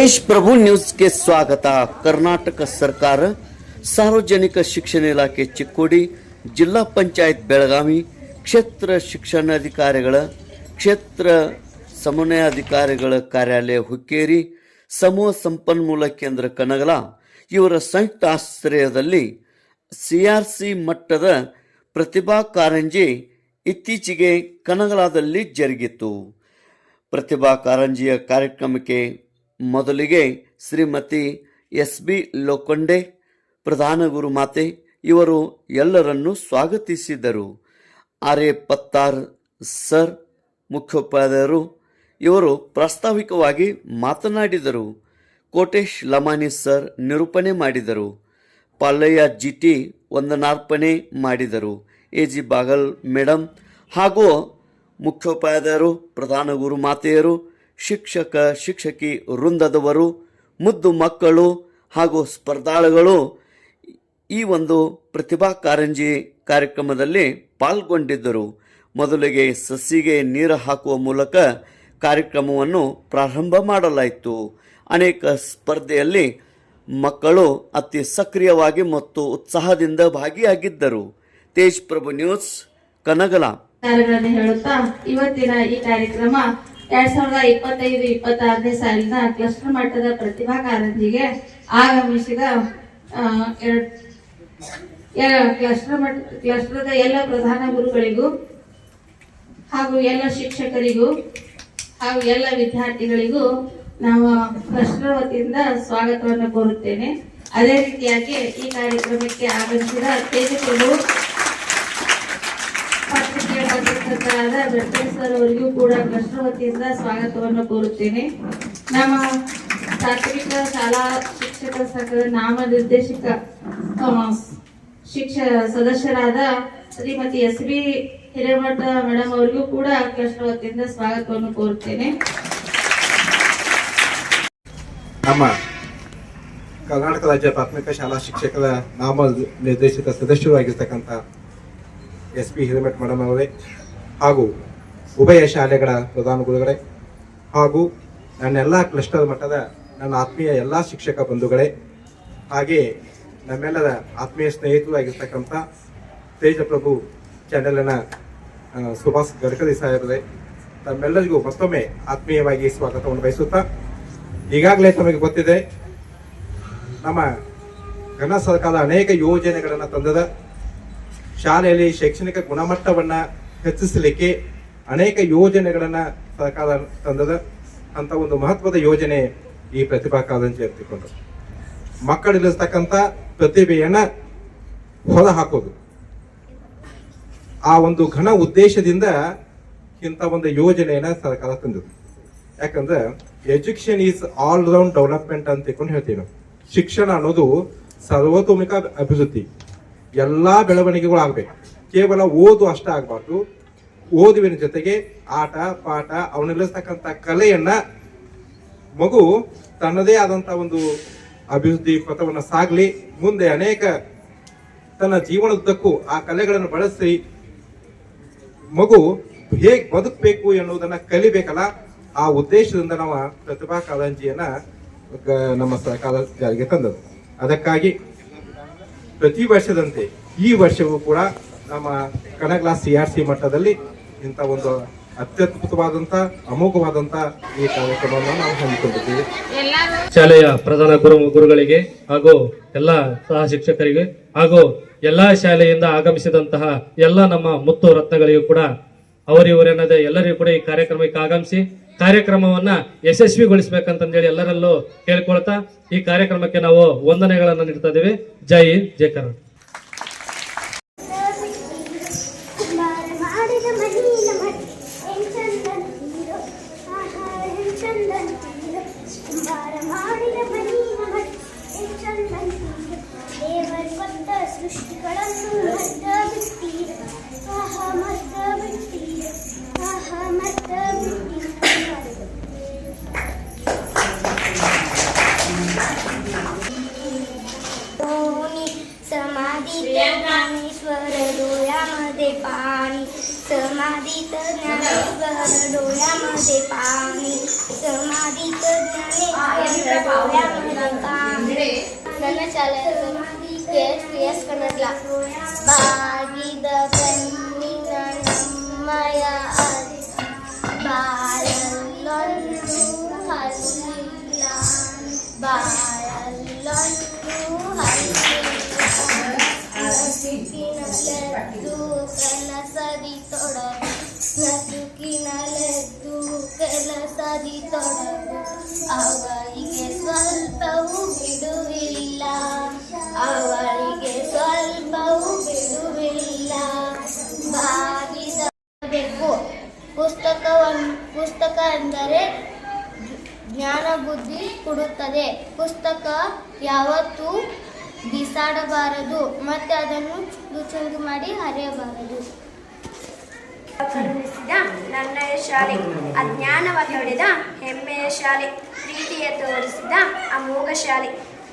ತೇಜ್ ಪ್ರಭು ನ್ಯೂಸ್ಗೆ ಸ್ವಾಗತ. ಕರ್ನಾಟಕ ಸರ್ಕಾರ ಸಾರ್ವಜನಿಕ ಶಿಕ್ಷಣ ಇಲಾಖೆ ಚಿಕ್ಕೋಡಿ ಜಿಲ್ಲಾ ಪಂಚಾಯತ್ ಬೆಳಗಾವಿ ಕ್ಷೇತ್ರ ಶಿಕ್ಷಣಾಧಿಕಾರಿಗಳ ಕ್ಷೇತ್ರ ಸಮನ್ವಯಾಧಿಕಾರಿಗಳ ಕಾರ್ಯಾಲಯ ಹುಕ್ಕೇರಿ, ಸಮೂಹ ಸಂಪನ್ಮೂಲ ಕೇಂದ್ರ ಕನಗಲ ಇವರ ಸಂಯುಕ್ತ ಆಶ್ರಯದಲ್ಲಿ ಸಿಆರ್ಸಿ ಮಟ್ಟದ ಪ್ರತಿಭಾ ಕಾರಂಜಿ ಇತ್ತೀಚೆಗೆ ಕನಗಲಾದಲ್ಲಿ ಜರುಗಿತು ಪ್ರತಿಭಾ ಕಾರಂಜಿಯ ಕಾರ್ಯಕ್ರಮಕ್ಕೆ ಮೊದಲಿಗೆ ಶ್ರೀಮತಿ ಎಸ್ ಬಿ ಲೋಕಂಡೆ, ಪ್ರಧಾನ ಗುರುಮಾತೆ ಇವರು ಎಲ್ಲರನ್ನು ಸ್ವಾಗತಿಸಿದರು. ಆರ್ ಪತ್ತಾರ್ ಸರ್ ಮುಖ್ಯೋಪಾಧ್ಯಾಯರು ಇವರು ಪ್ರಾಸ್ತಾವಿಕವಾಗಿ ಮಾತನಾಡಿದರು. ಕೋಟೇಶ್ ಲಮಾನಿ ಸರ್ ನಿರೂಪಣೆ ಮಾಡಿದರು. ಪಾಲಯ್ಯ ಜಿ ಟಿ ವಂದನಾರ್ಪಣೆ ಮಾಡಿದರು. ಎ ಜಿ ಬಾಗಲ್ ಮೇಡಮ್ ಹಾಗೂ ಮುಖ್ಯೋಪಾಧ್ಯಾಯರು, ಪ್ರಧಾನ ಗುರುಮಾತೆಯರು ಶಿಕ್ಷಕ, ಶಿಕ್ಷಕಿ, ವೃಂದದವರು, ಮುದ್ದು ಮಕ್ಕಳು ಹಾಗೂ ಸ್ಪರ್ಧಾಳುಗಳು ಈ ಒಂದು ಪ್ರತಿಭಾ ಕಾರಂಜಿ ಕಾರ್ಯಕ್ರಮದಲ್ಲಿ ಪಾಲ್ಗೊಂಡಿದ್ದರು. ಮೊದಲಿಗೆ ಸಸಿಗೆ ನೀರು ಹಾಕುವ ಮೂಲಕ ಕಾರ್ಯಕ್ರಮವನ್ನು ಪ್ರಾರಂಭ ಮಾಡಲಾಯಿತು. ಅನೇಕ ಸ್ಪರ್ಧೆಯಲ್ಲಿ ಮಕ್ಕಳು ಅತಿ ಸಕ್ರಿಯವಾಗಿ ಮತ್ತು ಉತ್ಸಾಹದಿಂದ ಭಾಗಿಯಾಗಿದ್ದರು. ತೇಜ್ ಪ್ರಭು ನ್ಯೂಸ್, ಕನಗಲ. ಹೇಳುತ್ತಾ, ಇವತ್ತಿನ ಈ ಕಾರ್ಯಕ್ರಮ ಎರಡ್ ಸಾವಿರದ ಇಪ್ಪತ್ತೈದು, ಇಪ್ಪತ್ತಾರನೇ ಸಾಲಿನ ಕ್ಲಸ್ಟರ್ ಮಟ್ಟದ ಪ್ರತಿಭಾ ಕಾರಂಜಿಗೆ ಆಗಮಿಸಿದ ಕ್ಲಸ್ಟರ್ ಮಟ್ಟ ಕ್ಲಸ್ಟರ್ದ ಎಲ್ಲ ಪ್ರಧಾನ ಗುರುಗಳಿಗೂ ಹಾಗೂ ಎಲ್ಲ ಶಿಕ್ಷಕರಿಗೂ ಹಾಗೂ ಎಲ್ಲ ವಿದ್ಯಾರ್ಥಿಗಳಿಗೂ ನಾವು ಕ್ಲಸ್ಟರ್ ವತಿಯಿಂದ ಸ್ವಾಗತವನ್ನು ಕೋರುತ್ತೇನೆ. ಅದೇ ರೀತಿಯಾಗಿ ಈ ಕಾರ್ಯಕ್ರಮಕ್ಕೆ ಆಗಮಿಸಿದ ತೇಜಸ್ವಿಗಳು ಬೆಟ್ಟಲ್ ಸರ್ ಅವರಿಗೂ ಕೂಡ ವತಿಯಿಂದ ಸ್ವಾಗತವನ್ನು ಕೋರುತ್ತೇನೆ. ನಮ್ಮ ಪ್ರಾಥಮಿಕ ಶಾಲಾ ಶಿಕ್ಷಕ ಸಂಘದ ನಾಮ ನಿರ್ದೇಶಕ ಶಿಕ್ಷ ಸದಸ್ಯರಾದ Shrimati S B Hiremath madam ಅವರಿಗೂ ಕೂಡ ವತಿಯಿಂದ ಸ್ವಾಗತವನ್ನು ಕೋರುತ್ತೇನೆ. ನಮ್ಮ ಕರ್ನಾಟಕ ರಾಜ್ಯ ಪ್ರಾಥಮಿಕ ಶಾಲಾ ಶಿಕ್ಷಕರ ನಾಮ ನಿರ್ದೇಶಿತ ಸದಸ್ಯರು ಆಗಿರ್ತಕ್ಕಂಥ ಎಸ್ ಪಿ ಹಿರೇಮಠ ಮೇಡಮ್ ಅವರೇ ಹಾಗೂ ಉಭಯ ಶಾಲೆಗಳ ಪ್ರಧಾನ ಗುರುಗಳೇ ಹಾಗೂ ನನ್ನೆಲ್ಲ ಕ್ಲಸ್ಟರ್ ಮಟ್ಟದ ನನ್ನ ಆತ್ಮೀಯ ಎಲ್ಲ ಶಿಕ್ಷಕ ಬಂಧುಗಳೇ ಹಾಗೆ ನಮ್ಮೆಲ್ಲರ ಆತ್ಮೀಯ ಸ್ನೇಹಿತರು ಆಗಿರ್ತಕ್ಕಂಥ ತೇಜಪ್ರಭು ಚಾನೆಲ್ನ ಸುಭಾಷ್ ಗಡ್ಕರಿ ಸಾಹೇಬರೇ ತಮ್ಮೆಲ್ಲರಿಗೂ ಮತ್ತೊಮ್ಮೆ ಆತ್ಮೀಯವಾಗಿ ಸ್ವಾಗತವನ್ನು ಬಯಸುತ್ತಾ ಈಗಾಗಲೇ ತಮಗೆ ಗೊತ್ತಿದೆ ನಮ್ಮ ಕನ್ನಡ ಸರ್ಕಾರ ಅನೇಕ ಯೋಜನೆಗಳನ್ನು ತಂದದ. ಶಾಲೆಯಲ್ಲಿ ಶೈಕ್ಷಣಿಕ ಗುಣಮಟ್ಟವನ್ನ ಹೆಚ್ಚಿಸಲಿಕ್ಕೆ ಅನೇಕ ಯೋಜನೆಗಳನ್ನ ಸರ್ಕಾರ ತಂದದ ಅಂತ ಒಂದು ಮಹತ್ವದ ಯೋಜನೆ ಈ ಪ್ರತಿಭಾ ಕಾರಂಜಿ ಎತ್ತಿಕೊಂಡು ಮಕ್ಕಳಿರ್ತಕ್ಕಂಥ ಪ್ರತಿಭೆಯನ್ನ ಹೊರ ಹಾಕೋದು. ಆ ಒಂದು ಘನ ಉದ್ದೇಶದಿಂದ ಇಂಥ ಒಂದು ಯೋಜನೆಯನ್ನ ಸರ್ಕಾರ ತಂದಿದೆ ಯಾಕಂದ್ರೆ education is all round development ಅಂತ ತಿಳ್ಕೊಂಡು ಹೇಳ್ತೀವಿ ನಾವು ಶಿಕ್ಷಣ ಅನ್ನೋದು ಸರ್ವತೋಮುಖ ಅಭಿವೃದ್ಧಿ. ಎಲ್ಲಾ ಬೆಳವಣಿಗೆಗಳು ಆಗ್ಬೇಕು ಕೇವಲ ಓದು ಅಷ್ಟೇ ಆಗಬಾರ್ದು. ಓದುವಿನ ಜೊತೆಗೆ ಆಟ, ಪಾಠ, ಅವನಲ್ಲಿರ್ತಕ್ಕಂಥ ಕಲೆಯನ್ನ ಮಗು ತನ್ನದೇ ಆದಂತ ಒಂದು ಅಭಿವೃದ್ಧಿ ಪಥವನ್ನು ಸಾಗಲಿ, ಮುಂದೆ ಅನೇಕ ತನ್ನ ಜೀವನದುದ್ದಕ್ಕೂ ಆ ಕಲೆಗಳನ್ನು ಬಳಸಿ ಮಗು ಹೇಗೆ ಬದುಕಬೇಕು ಎನ್ನುವುದನ್ನು ಕಲಿಬೇಕಲ್ಲ, ಆ ಉದ್ದೇಶದಿಂದ ನಾವು ಪ್ರತಿಭಾ ಕಾರಂಜಿಯನ್ನ ಗ- ನಮ್ಮ ಸರ್ಕಾರ ಜಾರಿಗೆ ತಂದದ್ದು. ಅದಕ್ಕಾಗಿ ಪ್ರತಿ ವರ್ಷದಂತೆ ಈ ವರ್ಷವೂ ಕೂಡ ನಮ್ಮ ಕನಗಲ ಸಿ ಆರ್ ಸಿ ಮಟ್ಟದಲ್ಲಿ ಇಂಥ ಒಂದು ಅತ್ಯದ್ಭುತವಾದಂತಹ ಅಮೋಘವಾದಂತ ಈ ಕಾರ್ಯಕ್ರಮವನ್ನು ನಾವು ಹಮ್ಮಿಕೊಂಡಿದ್ದೀವಿ. ಶಾಲೆಯ ಪ್ರಧಾನ ಗುರು ಗುರುಗಳಿಗೆ ಹಾಗೂ ಎಲ್ಲ ಸಹ ಶಿಕ್ಷಕರಿಗೆ ಹಾಗೂ ಎಲ್ಲ ಶಾಲೆಯಿಂದ ಆಗಮಿಸಿದಂತಹ ಎಲ್ಲ ನಮ್ಮ ಮುತ್ತು ರತ್ನಗಳಿಗೂ ಕೂಡ ಅವರಿವರೆನ್ನದೆ ಎಲ್ಲರಿಗೂ ಕೂಡ ಈ ಕಾರ್ಯಕ್ರಮಕ್ಕೆ ಆಗಮಿಸಿ ಕಾರ್ಯಕ್ರಮವನ್ನ ಯಶಸ್ವಿಗೊಳಿಸಬೇಕಂತಂದೇಳಿ ಎಲ್ಲರಲ್ಲೂ ಕೇಳ್ಕೊಳ್ತಾ ಈ ಕಾರ್ಯಕ್ರಮಕ್ಕೆ ನಾವು ವಂದನೆಗಳನ್ನು ನೀಡ್ತಾ ಇದ್ದೇವೆ. ಜೈ ಹಿಂದ್, ಜೈ ಕರ್ನಾಟಕ. ज्ञान डोळ्यामध्ये पाणी. समाधीत ज्ञाने पावल्यामध्ये समाधी केस केस कणकला बागी दपन्नी मया बाळ बाळ ಪುಸ್ತಕ ಎಂದರೆ ಜ್ಞಾನ ಬುದ್ಧಿ ಕೊಡುತ್ತದೆ. ಪುಸ್ತಕ ಯಾವತ್ತೂ ಬಿಸಾಡಬಾರದು, ಮತ್ತೆ ಅದನ್ನು ಚುಂದು ಚುಂದು ಮಾಡಿ ಹರಿಯಬಾರದು ಕರುಣಿಸಿದ ನನ್ನಯ ಶಾಲೆ ಅಜ್ಞಾನವ ತೊಡೆದ ಹೆಮ್ಮೆಯ ಶಾಲೆ ಪ್ರೀತಿಯ ತೋರಿಸಿದ ಅಮೋಘ ಶಾಲೆ,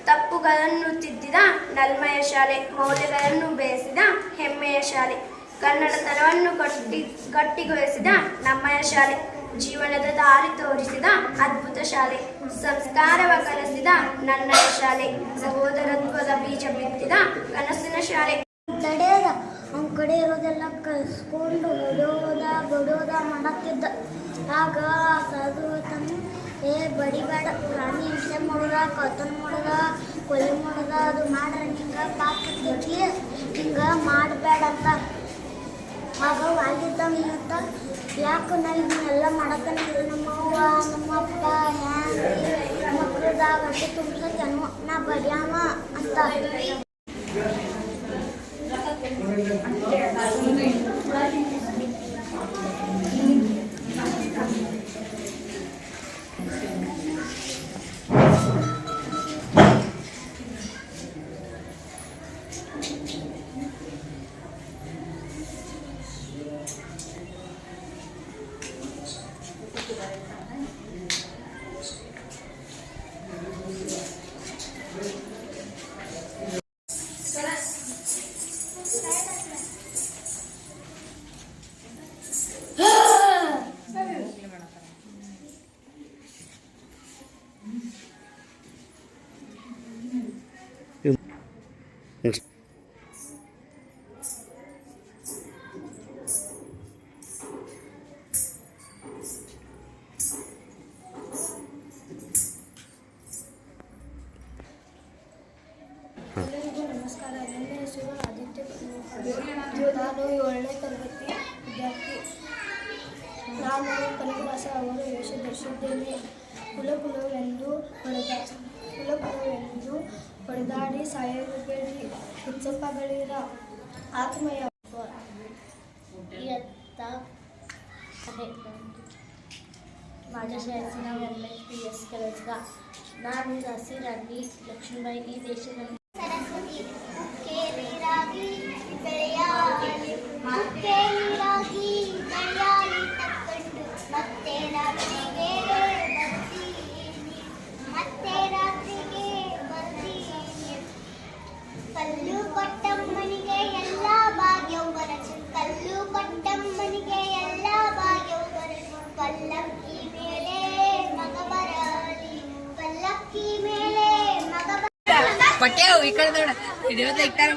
ತಪ್ಪುಗಳನ್ನು ತಿದ್ದಿದ ನಲ್ಮಯ ಶಾಲೆ, ಮೌಲ್ಯಗಳನ್ನು ಬೇಯಿಸಿದ ಹೆಮ್ಮೆಯ ಶಾಲೆ, ಕನ್ನಡತನವನ್ನು ಗಟ್ಟಿ ಗಟ್ಟಿಗೊಳಿಸಿದ ನಮ್ಮಯ ಶಾಲೆ. ಜೀವನದ ದಾರಿ ತೋರಿಸಿದ ಅದ್ಭುತ ಶಾಲೆ. ಸಂಸ್ಕಾರವ ಕಲಿಸಿದ ನನ್ನ ಶಾಲೆ. ಸಹೋದರತ್ವದ ಬೀಜ ಬಿತ್ತಿದ ಕನಸಿನ ಶಾಲೆ. ತಡೆಯದ ಅವನ ಕಡೆ ಇರೋದೆಲ್ಲ ಕಲಿಸ್ಕೊಂಡು ಹೊಡೋದ ಬಡೋದ, ಮಾಡತ್ತಿದ್ದ. ಆಗ ಸಾಧು ತಮ್ಮ ಏ ಬಡಿಬೇಡ ಪ್ರಾಣಿ ಹಿಂಸೆ ಮಾಡೋದ ಕತನ್ ಮಾಡೋದ, ಕೊಲೆ ಮಾಡೋದ, ಅದು ಮಾಡ್ರ. ಹಿಂಗ ಪಾಕಿ ಹಿಂಗ ಮಾಡಬೇಡ ಅಂತ ಆಗ ಅಂತ ಯಾಕೆ ನಾ ಇದನ್ನೆಲ್ಲ ಮಾಡತ್ತಾನ ನಮ್ಮವ್ವ ನಮ್ಮಪ್ಪ ಹ್ಯಾಂಗ ಮಕ್ಕಳದಾಗ ಹೊಟ್ಟೆ ತುಂಬಿಸತ್ತೇನೋ ನಾ ಬಡಿಯಾಮ ಅಂತ ನಾನು ಏಳನೇ ತರಗತಿ ವಿದ್ಯಾರ್ಥಿ ನಾನು ಕನಕದಾಸ ಅವರ ವೇಷ ಧರಿಸಿದ್ದೇನೆ ಕುಲ ಕುಲವೆಂದು ಹೊಡೆದ ಕುಲ ಕುಲವೆಂದು ಹೊಡೆದಾಡಿ ಸಾಯಬೇಡಿ ಹುಚ್ಚಪ್ಪಗಳಿರ ಆತ್ಮಯ इयत्ता आहे माझ्या शाळेचे नाव M H P S Kalsaga ನಾನು ದಾಸಿ ರಾಣಿ ಲಕ್ಷ್ಮೀಬಾಯಿ ಈ ದೇಶದ ಸರಸ್ವತಿ ಪಟ್ಯಾವು ಈ ಕಡೆ ನೋಡ ದೇವತೆ ಇಕ್ಕಾರ